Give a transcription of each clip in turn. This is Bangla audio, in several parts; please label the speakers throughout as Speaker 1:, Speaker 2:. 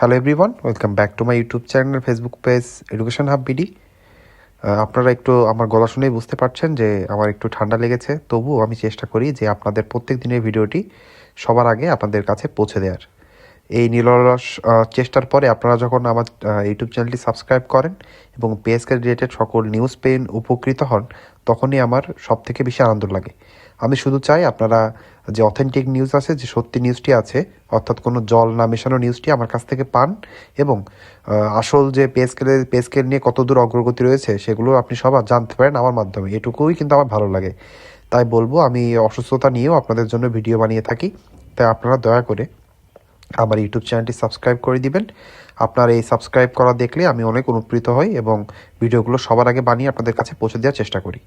Speaker 1: Hello everyone welcome back to my YouTube channel Facebook page education hub BD আপনারা একটু আমার গলা শুনেই বুঝতে পারছেন যে আমার একটু ঠান্ডা লেগেছে। তবুও আমি চেষ্টা করি যে আপনাদের প্রত্যেক দিনের ভিডিওটি সবার আগে আপনাদের কাছে পৌঁছে দেওয়ার। এই নিরলস চেষ্টার পরে আপনারা যখন আমার ইউটিউব চ্যানেলটি সাবস্ক্রাইব করেন এবং পেজকে রিলেটেড সকল নিউজ পেন উপকৃত হন, তখনই আমার সব থেকে বেশি আনন্দ লাগে। আমি শুধু চাই আপনারা যে অথেন্টিক নিউজ আছে, যে সত্যি নিউজটি আছে, অর্থাৎ কোনো জল না মেশানো নিউজটি আমার কাছ থেকে পান এবং আসল যে পে স্কেলে পে স্কেল নিয়ে কত দূর অগ্রগতি রয়েছে, সেগুলো আপনি সবার জানতে পারেন আমার মাধ্যমে। এটুকুই কিন্তু আমার ভালো লাগে। তাই বলব, আমি অসুস্থতা নিয়েও আপনাদের জন্য ভিডিও বানিয়ে থাকি। তাই আপনারা দয়া করে আমার ইউটিউব চ্যানেলটি সাবস্ক্রাইব করে দিবেন। আপনার এই সাবস্ক্রাইব করা দেখলে আমি অনেক অনুপ্রেরিত হই এবং ভিডিওগুলো সবার আগে বানিয়ে আপনাদের কাছে পৌঁছে দেওয়ার চেষ্টা করি।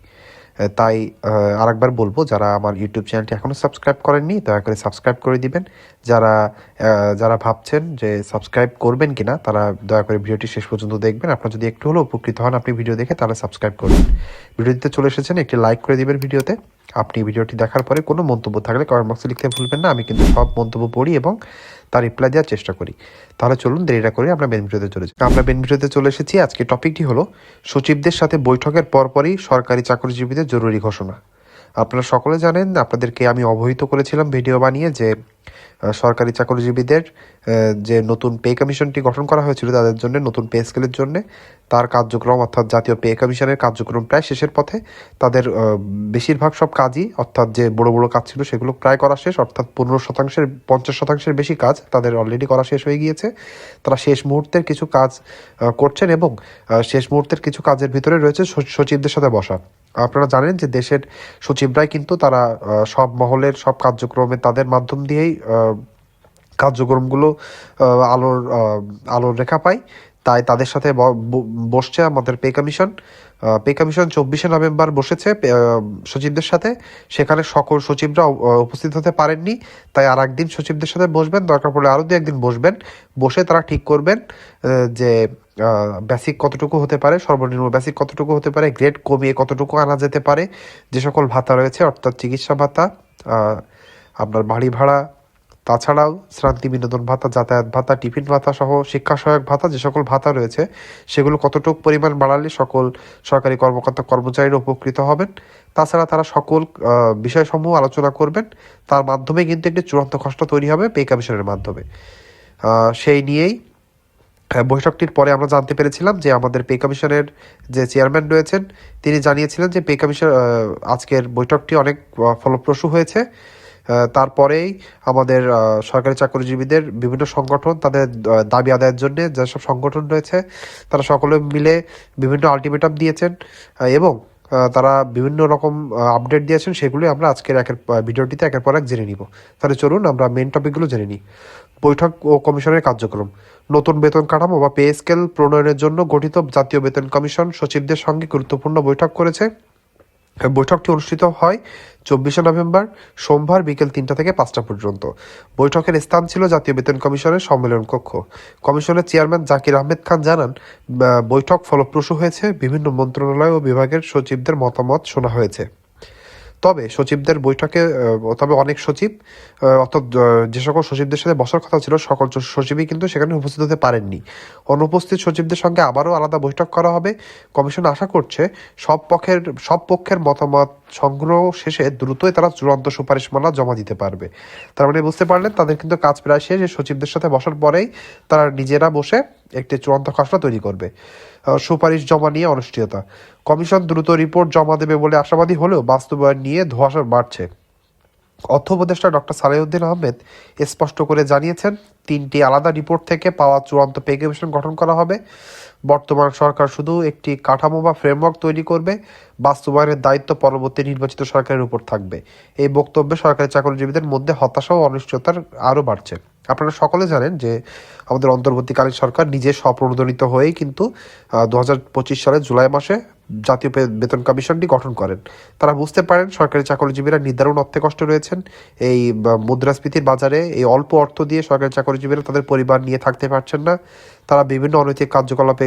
Speaker 1: তাই আরেকবার বলব, যারা আমার ইউটিউব চ্যানেলটি এখনও সাবস্ক্রাইব করেননি, দয়া করে সাবস্ক্রাইব করে দিবেন। যারা যারা ভাবছেন যে সাবস্ক্রাইব করবেন কি না তারা দয়া করে ভিডিওটি শেষ পর্যন্ত দেখবেন। আপনার যদি একটু হলেও উপকৃত হন, আপনি ভিডিও দেখে তাহলে সাবস্ক্রাইব করবেন ভিডিওতে চলে এসেছেন একটি লাইক করে দিবেন ভিডিওতে। আপনি ভিডিওটি দেখার পরে কোনো মন্তব্য থাকলে কমেন্ট বক্সে লিখতে ভুলবেন না। আমি কিন্তু সব মন্তব্য পড়ি এবং তার রিপ্লাই দেওয়ার চেষ্টা করি। তাহলে চলুন দেরিটা করে আমরা মেন ভিডিওতে চলে যাই। আমরা মেন চলে এসেছি। আজকে টপিকটি হলো সচিবদের সাথে বৈঠকের পরপরই সরকারি চাকরিজীবীদের জরুরি ঘোষণা। আপনারা সকলে জানেন, আপনাদেরকে আমি অবহিত করেছিলাম ভিডিও বানিয়ে যে সরকারি চাকরিজীবীদের যে নতুন পে কমিশনটি গঠন করা হয়েছিল তাদের জন্য, নতুন পে স্কেলের জন্য, তার কার্যক্রম অর্থাৎ জাতীয় পে কমিশনের কার্যক্রম প্রায় শেষের পথে তাদের বেশিরভাগ সব কাজই অর্থাৎ যে বড় বড় কাজ ছিল সেগুলো প্রায় করা শেষ, অর্থাৎ পনেরো শতাংশের, পঞ্চাশ শতাংশের বেশি কাজ তাদের অলরেডি করা শেষ হয়ে গিয়েছে। তারা শেষ মুহূর্তের কিছু কাজ করছেন এবং শেষ মুহূর্তের কিছু কাজের ভিতরে রয়েছে সচিবদের সাথে বসা। আপনারা জানেন যে দেশের সচিবরাই কিন্তু তারা সব মহলের সব কার্যক্রমে তাদের মাধ্যম দিয়েই কার্যক্রমগুলো আলোর আলোর রেখা পায়। তাই তাদের সাথে বসছে আমাদের পে কমিশন। পে কমিশন চব্বিশে নভেম্বর বসেছে সচিবদের সাথে। সেখানে সকল সচিবরা উপস্থিত হতে পারেননি। তাই আর একদিন সচিবদের সাথে বসবেন। দরকার পড়লে আরও দু একদিন বসবেন। বসে তারা ঠিক করবেন যে বেসিক কতটুকু হতে পারে, সর্বনিম্ন বেসিক কতটুকু হতে পারে গ্রেড কমিয়ে কতটুকু আনা যেতে পারে, যে সকল ভাতা রয়েছে, অর্থাৎ চিকিৎসা ভাতা আপনার বাড়ি ভাড়া তাছাড়াও শ্রান্তি, বিনোদন ভাতা, যাতায়াত ভাতা, টিফিন ভাতা সহ শিক্ষা সহায়ক ভাতা, যে সকল ভাতা রয়েছে, সেগুলো কতটুকু পরিমাণ বাড়ালে সকল সরকারি কর্মকর্তা কর্মচারীরা উপকৃত হবেন? তাছাড়া তারা সকল বিষয়সমূহ আলোচনা করবেন। তার মাধ্যমে কিন্তু একটি চূড়ান্ত খসড়া তৈরি হবে পে কমিশনের মাধ্যমে। সেই নিয়েই বৈঠকটির পরে আমরা জানতে পেরেছিলাম যে আমাদের পে কমিশনের যে চেয়ারম্যান রয়েছেন, তিনি জানিয়েছিলেন যে পে কমিশন আজকের বৈঠকটি অনেক ফলপ্রসূ হয়েছে। তারপরেই আমাদের সরকারি চাকরিজীবীদের বিভিন্ন সংগঠন তাদের দাবি আদায়ের জন্য যেসব সংগঠন রয়েছে, তারা সকলে মিলে বিভিন্ন আলটিমেটাম দিয়েছেন এবং তারা বিভিন্ন রকম আপডেট দিয়েছেন সেগুলি আমরা আজকের একের ভিডিওটিতে একের পর এক জেনে নিব। তাহলে চলুন আমরা মেন টপিকগুলো জেনে নিই। বৈঠক ও কমিশনের কার্যক্রম। নতুন বেতন কাঠামো বা পে স্কেল প্রণয়নের জন্য গঠিত জাতীয় বেতন কমিশন সচিবদের সঙ্গে গুরুত্বপূর্ণ বৈঠক করেছে। বৈঠকটি অনুষ্ঠিত হয় চব্বিশে নভেম্বর সোমবার বিকেল তিনটা থেকে পাঁচটা পর্যন্ত। বৈঠকের স্থান ছিল জাতীয় বেতন কমিশনের সম্মেলন কক্ষ। কমিশনের চেয়ারম্যান জাকির আহমেদ খান জানান বৈঠক ফলপ্রসূ হয়েছে, বিভিন্ন মন্ত্রণালয় ও বিভাগের সচিবদের মতামত শোনা হয়েছে। তবে সচিবদের বৈঠকে তবে অনেক সচিব অর্থাৎ যে সকল সচিবদের সাথে বসার কথা ছিল, সকল সচিবই কিন্তু সেখানে উপস্থিত হতে পারেননি। অনুপস্থিত সচিবদের সঙ্গে আবারও আলাদা বৈঠক করা হবে। কমিশন আশা করছে সব পক্ষের সব পক্ষের মতামত সংগ্রহ শেষে দ্রুতই তারা চূড়ান্ত সুপারিশমালা জমা দিতে পারবে। তার মানে বুঝতে পারলেন, তাদের কিন্তু কাজ প্রায় শেষ। সচিবদের সাথে বসার পরেই তারা নিজেরা বসে একটি চূড়ান্ত খসড়া তৈরি করবে। সুপারিশ জমা নিয়ে অনিশ্চয়তা। কমিশন দ্রুত রিপোর্ট জমা দেবে বলে আশাবাদী হলেও বাস্তবায়ন নিয়ে ধোঁয়াশা বাড়ছে। অর্থ উপদেষ্টা ডক্টর সালেউদ্দিন আহমেদ স্পষ্ট করে জানিয়েছেন, তিনটি আলাদা রিপোর্ট থেকে পাওয়া চূড়ান্ত পে কমিশন গঠন করা হবে। বর্তমান সরকার শুধু একটি কাঠামো বা ফ্রেমওয়ার্ক তৈরি করবে, বাস্তবায়নের দায়িত্ব পরবর্তী নির্বাচিত সরকারের উপর থাকবে। এই বক্তব্যে সরকারি চাকরিজীবীদের মধ্যে হতাশা ও অনিশ্চয়তার আরও বাড়ছে। আপনারা সকলে জানেন যে আমাদের অন্তর্বর্তীকালীন সরকার নিজে স্বপ্রণোদিত হয়েই কিন্তু দু হাজার পঁচিশ সালের জুলাই মাসে জাতীয় বেতন কমিশনটি গঠন করেন। তারা বুঝতে পারেন সরকারি চাকরিজীবীরা নির্ধারণ অর্থে কষ্ট রয়েছেন। এই মুদ্রাস্ফীতির বাজারে এই অল্প অর্থ দিয়ে সরকারি চাকরিজীবীরা তাদের পরিবার নিয়ে থাকতে পারছেন না। তারা বিভিন্ন অনৈতিক কার্যকলাপে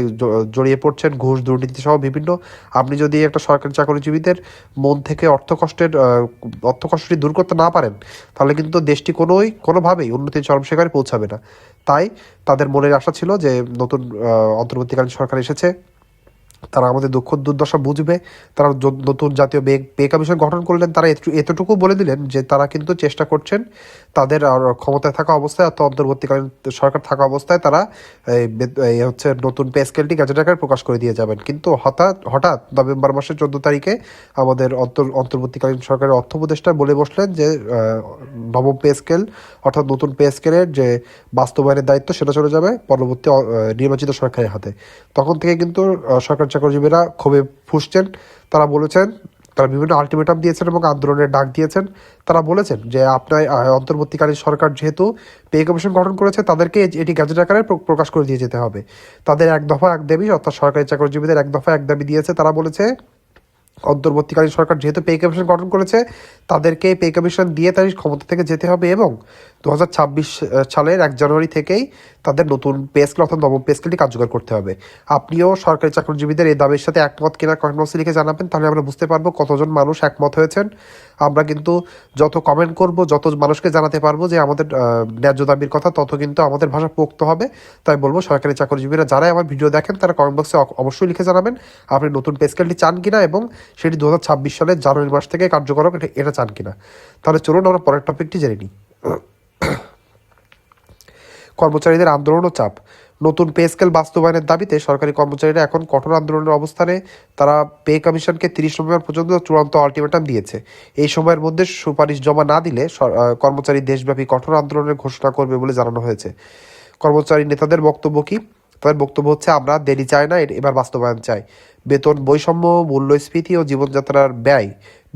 Speaker 1: জড়িয়ে পড়ছেন, ঘুষ দুর্নীতি সহ বিভিন্ন। আপনি যদি একটা সরকারি চাকরিজীবীদের মন থেকে অর্থ কষ্টের অর্থ কষ্টটি দূর করতে না পারেন, তাহলে কিন্তু দেশটি কোনোই, কোনোভাবেই উন্নতির চরম শিখরে পৌঁছাবে না। তাই তাদের মনের আশা ছিল যে নতুন অন্তর্বর্তীকালীন সরকার এসেছে। তারা আমাদের দুঃখ দুর্দশা বুঝবে, তারা নতুন জাতীয় বে পে কমিশন গঠন করলেন, তারা এতটুকু বলে দিলেন যে তারা কিন্তু চেষ্টা করছেন তাদের ক্ষমতায় থাকা অবস্থায় অর্থাৎ অন্তর্বর্তীকালীন সরকার থাকা অবস্থায় তারা এই হচ্ছে নতুন পে স্কেলটি গ্যাজেট আকারে প্রকাশ করে দিয়ে যাবেন। কিন্তু হঠাৎ হঠাৎ নভেম্বর মাসের চোদ্দ তারিখে আমাদের অন্তর, অন্তর্বর্তীকালীন সরকারের অর্থ উপদেষ্টা বলে বসলেন যে নবম পে স্কেল অর্থাৎ নতুন পে স্কেলের যে বাস্তবায়নের দায়িত্ব সেটা চলে যাবে পরবর্তী নির্বাচিত সরকারের হাতে। তখন থেকে কিন্তু সরকার চাকরিজীবীরা ক্ষোভে ফুসছেন। তারা বলেছেন, তারা বিভিন্ন আলটিমেটাম দিয়েছেন এবং আন্দোলনের ডাক দিয়েছেন। তারা বলেছেন যে, আপনার অন্তর্বর্তীকালীন সরকার যেহেতু পে কমিশন গঠন করেছে, তাদেরকে এটি গ্যাজেট আকারে প্র- প্রকাশ করে দিয়ে যেতে হবে। তাদের এক দফা এক দাবি, অর্থাৎ সরকারি চাকরিজীবীদের এক দফা এক দাবি দিয়েছে। তারা বলেছে, অন্তর্বর্তীকালীন সরকার যেহেতু পে কমিশন গঠন করেছে, তাদেরকে পে কমিশন দিয়ে তার ক্ষমতা থেকে যেতে হবে এবং দু হাজার ছাব্বিশ সালের এক জানুয়ারি থেকেই তাদের নতুন পে স্কেল অর্থাৎ নবম পে স্কেলটি কার্যকর করতে হবে। আপনিও সরকারি চাকরিজীবীদের এই দাবির সাথে একমত কিনা কমেন্ট বক্সে লিখে জানাবেন, তাহলে আমরা বুঝতে পারব কতজন মানুষ একমত হয়েছেন। আমরা কিন্তু যত কমেন্ট করব, যত মানুষকে জানাতে পারব যে আমাদের ন্যায্য দাবির কথা, তত কিন্তু আমাদের ভাষা পোক্ত হবে। তাই বলব, সরকারি চাকরিজীবীরা যারাই আমার ভিডিও দেখেন, তারা কমেন্ট বক্সে অবশ্যই লিখে জানাবেন, আপনি নতুন পে স্কেলটি চান কিনা এবং সেটি দু হাজার ছাব্বিশ সালের জানুয়ারি মাস থেকে কার্যকর এটা- এটা চান কিনা। তাহলে চলুন আমরা পরের টপিকটি জেনে নিই। কর্মচারীদের আন্দোলন ও চাপ। নতুন পে স্কেল বাস্তবায়নের দাবিতে সরকারি কর্মচারীরা এখন কঠোর আন্দোলনের অবস্থানে। তারা পে কমিশনকে তিরিশ নভেম্বর পর্যন্ত চূড়ান্ত আলটিমেটাম দিয়েছে। এই সময়ের মধ্যে সুপারিশ জমা না দিলে কর্মচারী দেশব্যাপী কঠোর আন্দোলনের ঘোষণা করবে বলে জানানো হয়েছে। কর্মচারী নেতাদের বক্তব্য কি? তাদের বক্তব্য হচ্ছে, আমরা দেরি চাই না এবার বাস্তবায়ন চাই। বেতন, বৈষম্য, মূল্যস্ফীতি ও জীবনযাত্রার ব্যয়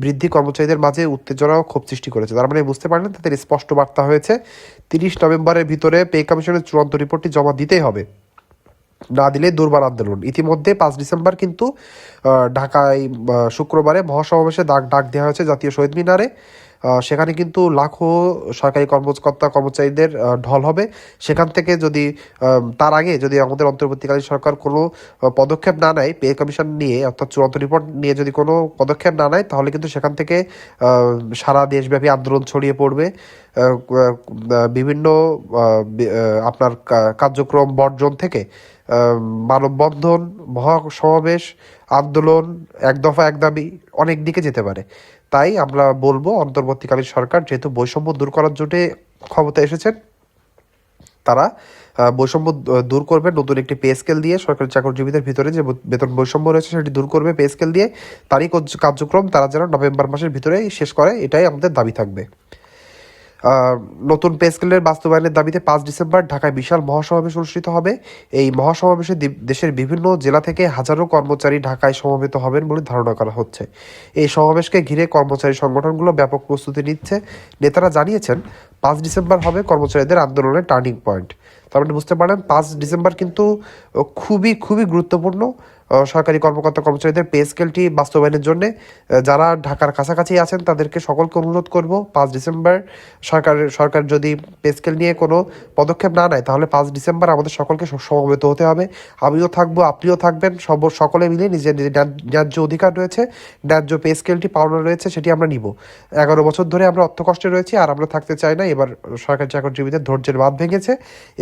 Speaker 1: বৃদ্ধি কর্মচারীদের মাঝে উত্তেজনা ও ক্ষোভ সৃষ্টি করেছে। তার মানে বুঝতে পারলেন, তাদের স্পষ্ট বার্তা হয়েছে তিরিশ নভেম্বরের ভিতরে পে কমিশনের চূড়ান্ত রিপোর্টটি জমা দিতেই হবে। না দিলে দুর্বার আন্দোলন। ইতিমধ্যে পাঁচ ডিসেম্বর কিন্তু ঢাকায় শুক্রবারে মহাসমাবেশে ডাক ডাক দেওয়া হয়েছে জাতীয় শহীদ মিনারে। সেখানে কিন্তু লাখো সরকারি কর্মকর্তা, কর্মচারীদের ঢল হবে। সেখান থেকে যদি তার আগে যদি আমাদের অন্তর্বর্তীকালীন সরকার কোনো পদক্ষেপ না নেয়, পে কমিশন নিয়ে, অর্থাৎ চূড়ান্ত রিপোর্ট নিয়ে যদি কোনো পদক্ষেপ না নেয়, তাহলে কিন্তু সেখান থেকে সারা দেশব্যাপী আন্দোলন ছড়িয়ে পড়বে। বিভিন্ন আপনার কার্যক্রম বর্জন থেকে। মানববন্ধন, মহাসমাবেশ, আন্দোলন, এক দফা, এক দাবি, অনেক দিকে যেতে পারে। তাই আমরা বলব, অন্তর্বর্তীকালীন সরকার যেহেতু বৈষম্য দূর করার জন্যে ক্ষমতা এসেছেন, তারা বৈষম্য দূর করবে, নতুন একটি পে স্কেল দিয়ে সরকারি চাকরিজীবীদের ভিতরে যে বেতন বৈষম্য রয়েছে সেটি দূর করবে পে স্কেল দিয়ে। তারই কার্য- কার্যক্রম তারা যেন নভেম্বর মাসের ভিতরেই শেষ করে, এটাই আমাদের দাবি থাকবে। নতুন পে স্কেলের বাস্তবায়নের দাবিতে পাঁচ ডিসেম্বর ঢাকায় বিশাল মহাসমাবেশ অনুষ্ঠিত হবে। এই মহাসমাবেশে দেশের বিভিন্ন জেলা থেকে হাজারো কর্মচারী ঢাকায় সমবেত হবেন বলে ধারণা করা হচ্ছে। এই সমাবেশকে ঘিরে কর্মচারী সংগঠনগুলো ব্যাপক প্রস্তুতি নিচ্ছে। নেতারা জানিয়েছেন, পাঁচ ডিসেম্বর হবে কর্মচারীদের আন্দোলনের টার্নিং পয়েন্ট। তার মানে বুঝতে পারেন পাঁচ ডিসেম্বর কিন্তু খুবই খুবই গুরুত্বপূর্ণ। সরকারি কর্মকর্তা কর্মচারীদের পে স্কেলটি বাস্তবায়নের জন্য যারা ঢাকার কাছাকাছি আছেন তাদেরকে সকলকে অনুরোধ করব, পাঁচ ডিসেম্বর সরকার সরকার যদি পে স্কেল নিয়ে কোনো পদক্ষেপ না নেয়, তাহলে পাঁচ ডিসেম্বর আমাদের সকলকে সমবেত হতে হবে। আমিও থাকব, আপনিও থাকবেন, সব, সকলে মিলে নিজের নিজের ন্যায্য অধিকার রয়েছে, ন্যায্য পে স্কেলটি পাওনা রয়েছে, সেটি আমরা নিব। এগারো বছর ধরে আমরা অর্থ কষ্টে রয়েছি, আর আমরা থাকতে চাই না, এবার সরকারি চাকরিজীবীদের ধৈর্যের বাদ ভেঙেছে।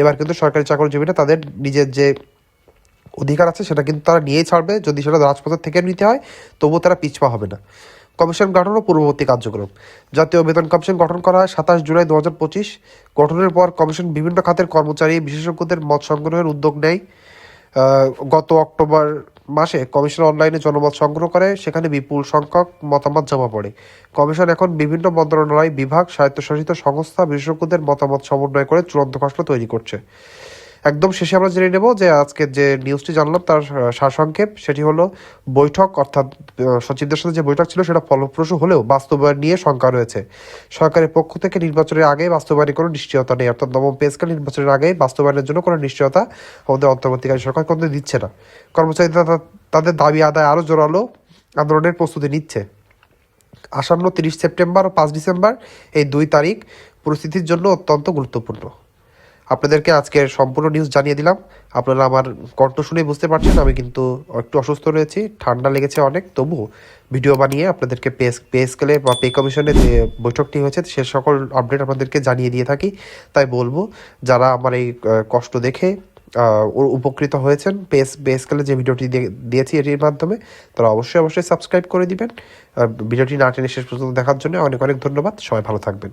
Speaker 1: এবার কিন্তু সরকারি চাকরিজীবীরা তাদের নিজের যে অধিকার আছে, সেটা কিন্তু তারা নিয়েই ছাড়বে। যদি সেটা রাজপথের থেকে নিতে হয়, তবুও তারা পিছপা হবে না। কমিশন গঠন ও পূর্ববর্তী কার্যক্রম। জাতীয় বেতন কমিশন গঠন করা হয় সাতাশ জুলাই দু হাজার পঁচিশ। গঠনের পর কমিশন বিভিন্ন খাতের কর্মচারী, বিশেষজ্ঞদের মত সংগ্রহের উদ্যোগ নেয়। গত অক্টোবর মাসে কমিশন অনলাইনে জনমত সংগ্রহ করে, সেখানে বিপুল সংখ্যক মতামত জমা পড়ে। কমিশন এখন বিভিন্ন মন্ত্রণালয়, বিভাগ, স্বায়ত্তশাসিত সংস্থা, বিশেষজ্ঞদের মতামত সমন্বয় করে চূড়ান্ত খসড়া তৈরি করছে। একদম শেষে আমরা জেনে নেব যে আজকে যে নিউজটি জানলাম তার সারসংক্ষেপ, সেটি হলো বৈঠক, অর্থাৎ সচিবদের সাথে যে বৈঠক ছিল সেটা ফলপ্রসূ হলেও বাস্তবায়ন নিয়ে শঙ্কা রয়েছে। সরকারের পক্ষ থেকে নির্বাচনের আগে বাস্তবায়নের কোনো নিশ্চয়তা নেই, অর্থাৎ নবম পে নির্বাচনের আগে বাস্তবায়নের জন্য কোনো নিশ্চয়তা আমাদের অন্তর্বর্তীকালীন সরকার কোনো দিচ্ছে না। কর্মচারীরা তাদের দাবি আদায় আরও জোরালো আন্দোলনের প্রস্তুতি নিচ্ছে। আসন্ন তিরিশ সেপ্টেম্বর ও পাঁচ ডিসেম্বর এই দুই তারিখ পরিস্থিতির জন্য অত্যন্ত গুরুত্বপূর্ণ। আপনাদেরকে আজকের সম্পূর্ণ নিউজ জানিয়ে দিলাম। আপনারা আমার কণ্ঠ শুনে বুঝতে পারছেন, আমি কিন্তু একটু অসুস্থ রয়েছি, ঠান্ডা লেগেছে অনেক তবু ভিডিও বানিয়ে আপনাদেরকে পে পে স্কেলে বা পে কমিশনের যে বৈঠকটি হয়েছে, সে সকল আপডেট আপনাদেরকে জানিয়ে দিয়ে থাকি। তাই বলব, যারা আমার এই কষ্ট দেখে উপকৃত হয়েছেন পেস পে স্কেলে যে ভিডিওটি দিয়ে- দিয়েছি এটির মাধ্যমে, তারা অবশ্যই অবশ্যই সাবস্ক্রাইব করে দিবেন। ভিডিওটি না টেনে শেষ পর্যন্ত দেখার জন্য অনেক অনেক ধন্যবাদ। সবাই ভালো থাকবেন।